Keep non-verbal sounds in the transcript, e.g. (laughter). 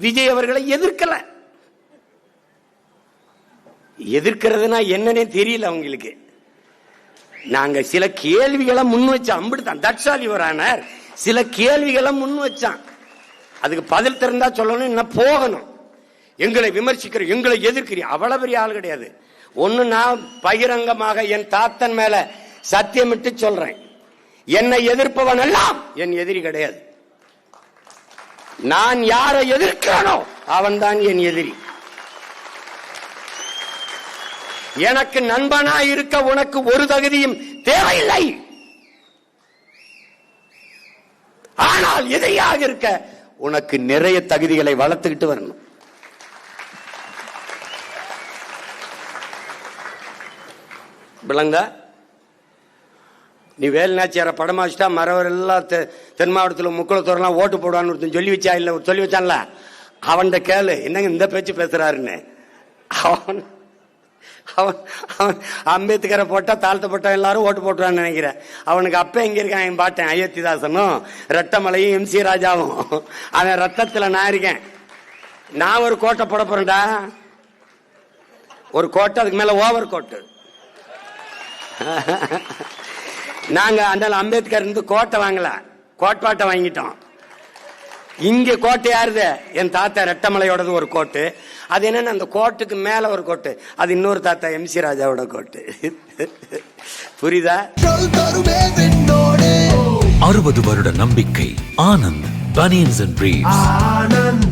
விஜய் அவர்களை எதிர்க்கல. எதிர்க்கிறதுனா என்னன்னே தெரியல அவங்களுக்கு. நாங்க சில கேள்விகளை முன் வச்சோம் அம்பிடுதான் தட்சாலி வரானார். சில கேள்விகளை முன் வச்சான். அதுக்கு பதில் திறந்தா சொல்லணும் என்ன போகணும். எங்களை விமர்சிக்கிற எங்களை எதிர்க்கிறீ அவ்வளவு பெரிய ஆள் கிடையாது. ஒன்னு நான் பகிரங்கமாக என் தாத்தன் மேல சத்தியமிட்டு சொல்றேன். என்னை எதிர்ப்பவன் எல்லாம் என் எதிரி கிடையாது. நான் யாரை எதிர்க்கிறானோ அவன்தான் என் எதிரி. எனக்கு நண்பனா இருக்க உனக்கு ஒரு தகுதியும் தேவையில்லை. ஆனால் எதிரியாக இருக்க உனக்கு நிறைய தகுதிகளை வளர்த்துக்கிட்டு வரணும். விளங்கா? நீ வேலுநாச்சியார படமா வச்சுட்டா மறவர் எல்லாம் தென் மாவட்டத்தில் முக்குளத்தோரெல்லாம் ஓட்டு போடுவான்னு ஒருத்தன் சொல்லி வச்சா இல்லை சொல்லி வச்சான்ல. அவன்கிட்ட கேளு என்னங்க இந்த பேச்சு பேசுறாருன்னு. அவன் அவன் அவன் அம்பேத்கரை போட்டா தாழ்த்தப்பட்ட எல்லாரும் ஓட்டு போட்டுவான்னு நினைக்கிறேன். அவனுக்கு அப்ப எங்க இருக்கான் என் பாட்டேன் அயோத்திதாசனும் ரத்தமலையும் எம் சி ராஜாவும். அவன் ரத்தத்துல நான் இருக்கேன். நான் ஒரு கோட்டை போட போறேன்டா. ஒரு கோட்டை அதுக்கு மேல ஓவர் கோட்டு. (laughs) நாங்க அந்த அம்பேத்கர் இருந்து கோட்டை வாங்கல. கோட்பாட்டை வாங்கிட்டோம். இங்க கோட்டை யாருது? என் தாத்தா ரெட்டமலையோடது ஒரு கோட்டு. அது என்னன்னா அந்த கோட்டுக்கு மேல ஒரு கோட்டு. அது இன்னொரு தாத்தா எம் சி ராஜாவோட கோட்டு. புரியுதா? அறுபது வருட நம்பிக்கை ஆனந்த் பனியன்ஸ் அண்ட் பிரீவ்ஸ்